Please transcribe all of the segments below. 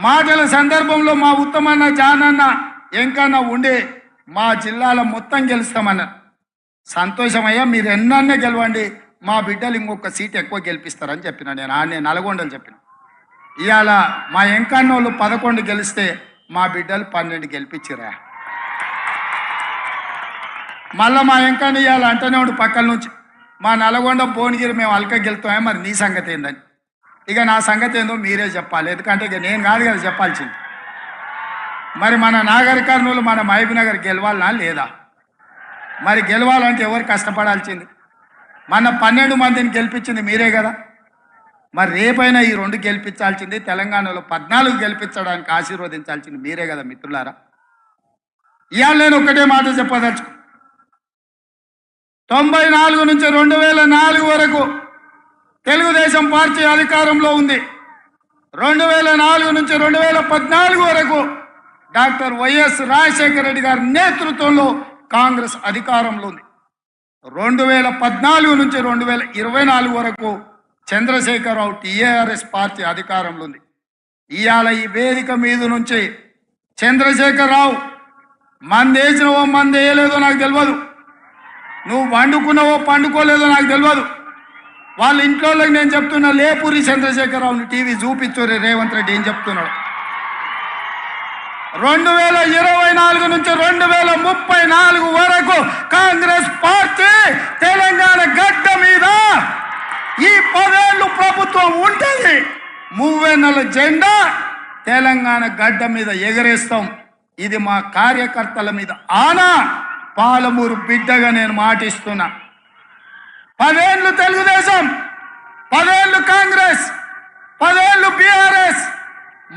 మాటల సందర్భంలో మా ఉత్తమన్న జానన్న ఎంకన్నా ఉండి మా జిల్లాలో మొత్తం గెలుస్తామన్నారు సంతోషమయ్యా మీరు ఎన్నన్నే గెలవండి. మా బిడ్డలు ఇంకొక సీట్ ఎక్కువ గెలిపిస్తారని చెప్పిన. నేను ఆ నేను నల్గొండలు చెప్పిన. ఇవాళ మా ఎంకన్న వాళ్ళు పదకొండు గెలిస్తే మా బిడ్డలు పన్నెండు గెలిపించిరా మళ్ళా మా ఎంకన్న ఇవాళ అంటనే ఉండు పక్కల నుంచి. మా నల్గొండ భువనగిరి మేము అల్క గెలుతామే? మరి నీ సంగతి ఏందని. ఇక నా సంగతి ఏందో మీరే చెప్పాలి. ఎందుకంటే ఇక నేను కాదు కదా చెప్పాల్సింది. మరి మన నాగర్ కర్నూలు మన మహబూబ్ నగర్ గెలవాలనా లేదా? మరి గెలవాలంటే ఎవరు కష్టపడాల్సింది? మన పన్నెండు మందిని గెలిపించింది మీరే కదా. మరి రేపైనా ఈ రెండు గెలిపించాల్సింది తెలంగాణలో పద్నాలుగు గెలిపించడానికి ఆశీర్వదించాల్సింది మీరే కదా మిత్రులారా. ఇవాళ నేను ఒకటే మాట చెప్పదలుచు తొంభై నాలుగు నుంచి రెండు వేల నాలుగు వరకు తెలుగుదేశం పార్టీ అధికారంలో ఉంది. రెండు వేల నాలుగు నుంచి రెండు వేల పద్నాలుగు వరకు డాక్టర్ వైఎస్ రాజశేఖర రెడ్డి గారి నేతృత్వంలో కాంగ్రెస్ అధికారంలో ఉంది. రెండు వేల పద్నాలుగు నుంచి రెండు వేల ఇరవై నాలుగు వరకు చంద్రశేఖరరావు టీఆర్ఎస్ పార్టీ అధికారంలో ఉంది. ఇవాళ ఈ వేదిక మీద నుంచి చంద్రశేఖరరావు మందేసినవో మంది వేయలేదో నాకు తెలియదు నువ్వు వండుకున్నావో పండుకోలేదో నాకు తెలియదు వాళ్ళ ఇంట్లో నేను చెప్తున్నా లేపూరి చంద్రశేఖరరావుని టీవీ చూపించురే రేవంత్ రెడ్డి ఏం చెప్తున్నాడు? రెండు వేల ఇరవై నాలుగు నుంచి రెండు వేల ముప్పై నాలుగు వరకు కాంగ్రెస్ పార్టీ తెలంగాణ గడ్డ మీద ఈ పదేళ్ళు ప్రభుత్వం ఉంటుంది. మువ్వెన్నెల జెండా తెలంగాణ గడ్డ మీద ఎగరేస్తాం. ఇది మా కార్యకర్తల మీద ఆనా. పాలమూరు బిడ్డగా నేను మాటిస్తున్నా. పదేళ్ళు తెలుగుదేశం పదేళ్ళు కాంగ్రెస్ పదేళ్ళు బీఆర్ఎస్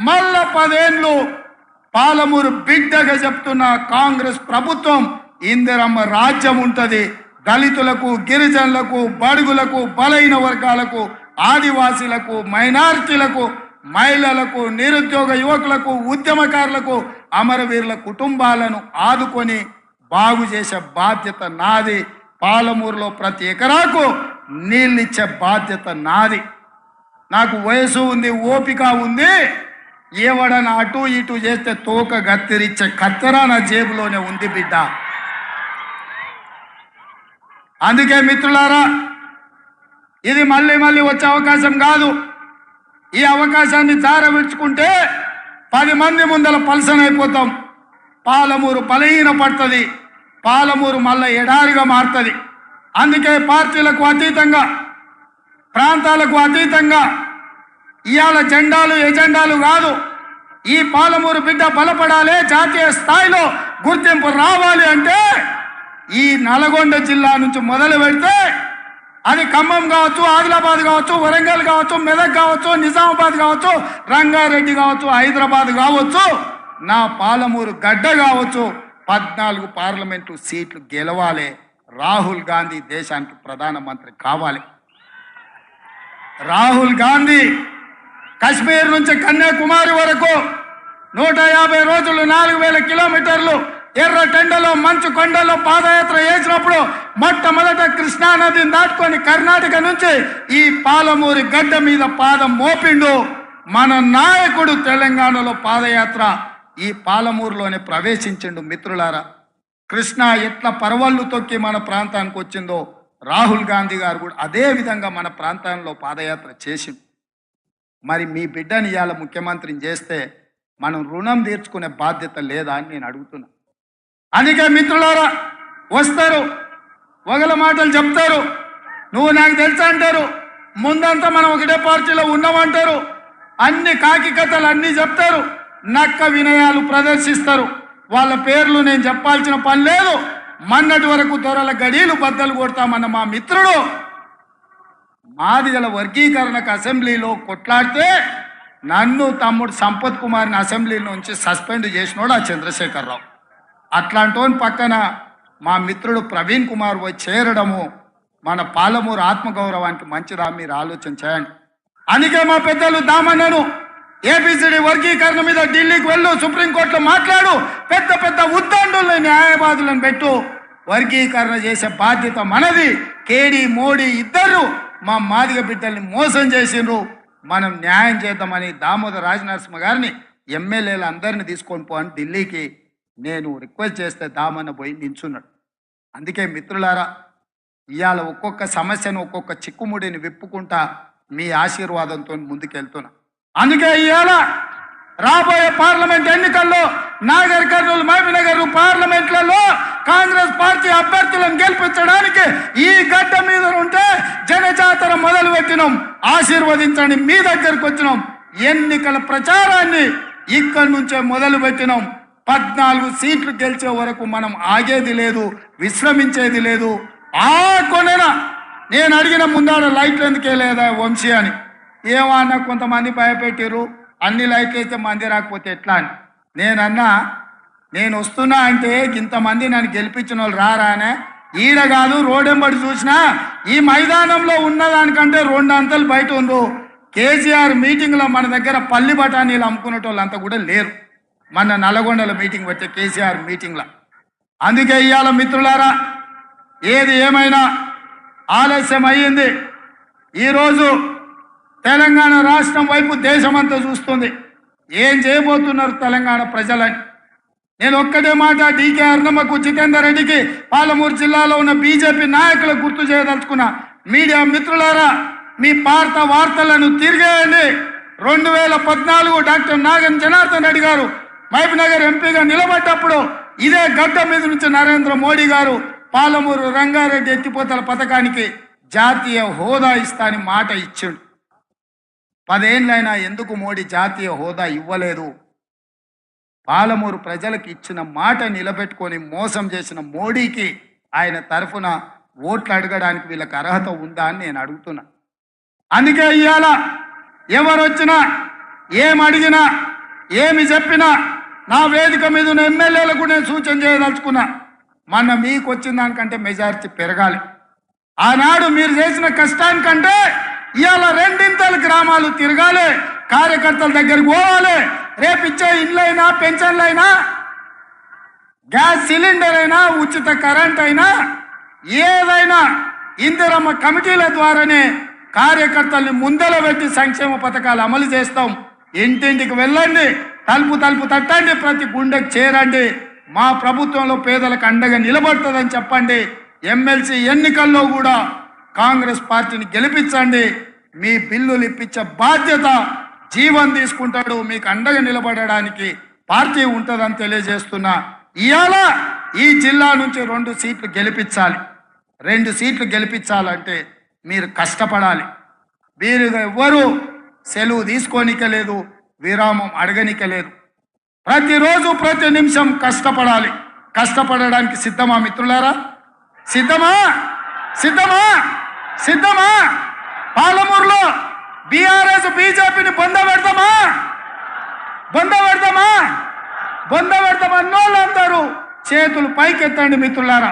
మళ్ళా పదేళ్ళు పాలమూరు బిడ్డగా చెప్తున్న కాంగ్రెస్ ప్రభుత్వం ఇందిరమ్మ రాజ్యం ఉంటుంది. దళితులకు గిరిజనులకు బడుగులకు బలైన వర్గాలకు ఆదివాసీలకు మైనారిటీలకు మహిళలకు నిరుద్యోగ యువకులకు ఉద్యమకారులకు అమరవీరుల కుటుంబాలను ఆదుకొని బాగు చేసే బాధ్యత నాది. పాలమూరులో ప్రతి ఎకరాకు నీళ్ళిచ్చే బాధ్యత నాది. నాకు వయసు ఉంది ఓపిక ఉంది. ఏవడన అటు ఇటు చేస్తే తోక గత్తిరిచ్చే కత్తెర నా జేబులోనే ఉంది బిడ్డ. అందుకే మిత్రులారా ఇది మళ్ళీ మళ్ళీ వచ్చే అవకాశం కాదు. ఈ అవకాశాన్ని దారవించుకుంటే పది మంది ముందర పలసన అయిపోతాం పాలమూరు బలహీన పడుతుంది పాలమూరు మళ్ళా ఎడారిగా మారుతుంది. అందుకే పార్టీలకు అతీతంగా ప్రాంతాలకు అతీతంగా ఇవాళ జెండాలు ఎజెండాలు కాదు ఈ పాలమూరు బిడ్డ బలపడాలి జాతీయ స్థాయిలో గుర్తింపు రావాలి అంటే ఈ నల్గొండ జిల్లా నుంచి మొదలు పెడితే అది ఖమ్మం కావచ్చు ఆదిలాబాద్ కావచ్చు వరంగల్ కావచ్చు మెదక్ కావచ్చు నిజామాబాద్ కావచ్చు రంగారెడ్డి కావచ్చు హైదరాబాద్ కావచ్చు నా పాలమూరు గడ్డ కావచ్చు. పద్నాలుగు పార్లమెంటు సీట్లు గెలవాలి రాహుల్ గాంధీ దేశానికి ప్రధానమంత్రి కావాలి. రాహుల్ గాంధీ కశ్మీర్ నుంచి కన్యాకుమారి వరకు నూట యాభై రోజులు నాలుగు వేల కిలోమీటర్లు ఎర్ర టెండలో మంచు కొండలో పాదయాత్ర చేసినప్పుడు మొట్టమొదట కృష్ణా నదిని దాటుకొని కర్ణాటక నుంచి ఈ పాలమూరి గడ్డ మీద పాదం మోపిండు మన నాయకుడు తెలంగాణలో పాదయాత్ర. ఈ పాలమూరులోనే ప్రవేశించిండు మిత్రులారా. కృష్ణ ఎట్లా పరవళ్ళు తొక్కి మన ప్రాంతానికి వచ్చిందో రాహుల్ గాంధీ గారు కూడా అదే విధంగా మన ప్రాంతంలో పాదయాత్ర చేసిండు. మరి మీ బిడ్డని ఇవాళ ముఖ్యమంత్రిని చేస్తే మనం రుణం తీర్చుకునే బాధ్యత లేదా అని నేను అడుగుతున్నా. అందుకే మిత్రులారా వస్తారు ఒకల మాటలు చెప్తారు నువ్వు నాకు తెలుసా అంటారు ముందంతా మనం ఒకటే పార్టీలో ఉన్నామంటారు అన్ని కాకి కథలు అన్నీ చెప్తారు నక్క వినయాలు ప్రదర్శిస్తారు. వాళ్ళ పేర్లు నేను చెప్పాల్సిన పని లేదు. మన్నటి వరకు దొరల గడీలు బద్దలు కొడతామన్న మా మిత్రుడు మాదిగల వర్గీకరణకు అసెంబ్లీలో కొట్లాడితే నన్ను తమ్ముడు సంపత్ కుమార్ని అసెంబ్లీ నుంచి సస్పెండ్ చేసినోడు ఆ చంద్రశేఖరరావు. అట్లాంటోని పక్కన మా మిత్రుడు ప్రవీణ్ కుమార్ పోయి చేరడము మన పాలమూరు ఆత్మగౌరవానికి మంచిదా మీరు ఆలోచన చేయండి. అందుకే మా పెద్దలు దామన్నాను ఏబిసిడి వర్గీకరణ మీద ఢిల్లీకి వెళ్ళు సుప్రీంకోర్టులో మాట్లాడు పెద్ద పెద్ద ఉద్దండుల్ని న్యాయవాదులను పెట్టు. వర్గీకరణ చేసే బాధ్యత మనది. కేడీ మోడీ ఇద్దరు మా మాదిగ బిడ్డల్ని మోసం చేసిండ్రు. మనం న్యాయం చేద్దామని దామోదర రాజనరసింహ గారిని ఎమ్మెల్యేలు అందరిని తీసుకొని పో అని ఢిల్లీకి నేను రిక్వెస్ట్ చేస్తే దామన్న పోయి నించున్నాడు. అందుకే మిత్రులారా ఇవాళ ఒక్కొక్క సమస్యను ఒక్కొక్క చిక్కుముడిని విప్పుకుంటా మీ ఆశీర్వాదంతో ముందుకెళ్తున్నా. అందుకే ఇవాళ రాబోయే పార్లమెంట్ ఎన్నికల్లో నాగర్ కర్నూలు మహబీనగర్ పార్లమెంట్లలో కాంగ్రెస్ పార్టీ అభ్యర్థులను గెలిపించడానికి ఈ గడ్డ మీద ఉంటే జనజాతర మొదలు పెట్టినాం ఆశీర్వదించండి. మీ దగ్గరకు వచ్చినాం. ఎన్నికల ప్రచారాన్ని ఇక్కడి నుంచే మొదలు పెట్టినాం పద్నాలుగు సీట్లు గెలిచే వరకు మనం ఆగేది లేదు విశ్రమించేది లేదు. ఆ కొనెన నేను అడిగిన ముందాడ లైట్లు ఎందుకే లేదా వంశీ అని. ఏమన్నా కొంతమంది భయపెట్టారు అన్ని లైట్లు అయితే మంది రాకపోతే ఎట్లా అని. నేనన్నా నేను వస్తున్నా అంటే ఇంతమంది నన్ను గెలిపించిన వాళ్ళు రారానే. ఈడ కాదు రోడెంబడి చూసినా ఈ మైదానంలో ఉన్నదానికంటే రెండు అంతలు బయట ఉండు కేసీఆర్ మీటింగ్లో మన దగ్గర పల్లి బఠానీలు అమ్ముకునేటోళ్ళు అంతా కూడా లేరు. మన నల్గొండలో మీటింగ్ పెట్టే కేసీఆర్ మీటింగ్లో. అందుకే ఇవాళ మిత్రులారా ఏది ఏమైనా ఆలస్యం అయ్యింది ఈరోజు తెలంగాణ రాష్ట్రం వైపు దేశమంతా చూస్తుంది. ఏం చేయబోతున్నారు తెలంగాణ ప్రజలని? నేను ఒక్కటే మాట డీకే అర్ణమ్మకు జితేందర్ రెడ్డికి పాలమూరు జిల్లాలో ఉన్న బీజేపీ నాయకులకు గుర్తు చేయదలుచుకున్నా. మీడియా మిత్రులారా మీ పార్త వార్తలను తిరిగేయండి. రెండు వేల పద్నాలుగు డాక్టర్ నాగన్ జనార్దన్ రెడ్డి గారు మహబూబ్ నగర్ ఎంపీగా నిలబడ్డప్పుడు ఇదే గడ్డ మీద నుంచి నరేంద్ర మోడీ గారు పాలమూరు రంగారెడ్డి ఎత్తిపోతల పథకానికి జాతీయ హోదా ఇస్తా అని మాట ఇచ్చాడు. పదేళ్ళైనా ఎందుకు మోడీ జాతీయ హోదా ఇవ్వలేదు? పాలమూరు ప్రజలకు ఇచ్చిన మాట నిలబెట్టుకొని మోసం చేసిన మోడీకి ఆయన తరఫున ఓట్లు అడగడానికి వీళ్ళకి అర్హత ఉందా అని నేను అడుగుతున్నా. అందుకే ఇవాళ ఎవరొచ్చినా ఏం అడిగినా ఏమి చెప్పినా నా వేదిక మీద ఉన్న ఎమ్మెల్యేలకు నేను సూచన చేయదలుచుకున్నా మొన్న మీకు వచ్చిన దానికంటే మెజారిటీ పెరగాలి. ఆనాడు మీరు చేసిన కష్టానికంటే ఇవాళ రెండు గ్రామాలు తిరగాలి కార్యకర్తల దగ్గరికి పోవాలి. రేపు ఇచ్చే ఇళ్ళైనా పెన్షన్లైనా గ్యాస్ సిలిండర్ అయినా ఉచిత కరెంట్ అయినా ఏదైనా ఇందిరమ్మ కమిటీల ద్వారానే కార్యకర్తల్ని ముందర పెట్టి సంక్షేమ పథకాలు అమలు చేస్తాం. ఇంటింటికి వెళ్ళండి తలుపు తలుపు తట్టండి ప్రతి గుండెకు చేరండి. మా ప్రభుత్వంలో పేదలకు అండగా నిలబడుతుందని చెప్పండి. ఎమ్మెల్సీ ఎన్నికల్లో కూడా కాంగ్రెస్ పార్టీని గెలిపించండి. మీ బిల్లులు ఇప్పించే బాధ్యత జీవన్ తీసుకుంటాడు. మీకు అండగా నిలబడడానికి పార్టీ ఉంటుందని తెలియజేస్తున్నా ఇవాళ ఈ జిల్లా నుంచి రెండు సీట్లు గెలిపించాలి. రెండు సీట్లు గెలిపించాలంటే మీరు కష్టపడాలి. మీరు ఎవ్వరూ సెలవు తీసుకోనికలేదు విరామం అడగనికలేదు ప్రతిరోజు ప్రతి నిమిషం కష్టపడాలి. కష్టపడడానికి సిద్ధమా మిత్రులారా? సిద్ధమా? సిద్ధమా? సిద్ధమా? పాలమూరులో బీఆర్ఎస్ బీజేపీని బొంద పెడతామా బొంద పెడతామా బొంద పెడతామా అన్నోళ్ళందరూ చేతులు పైకెత్తండి మిత్రులారా.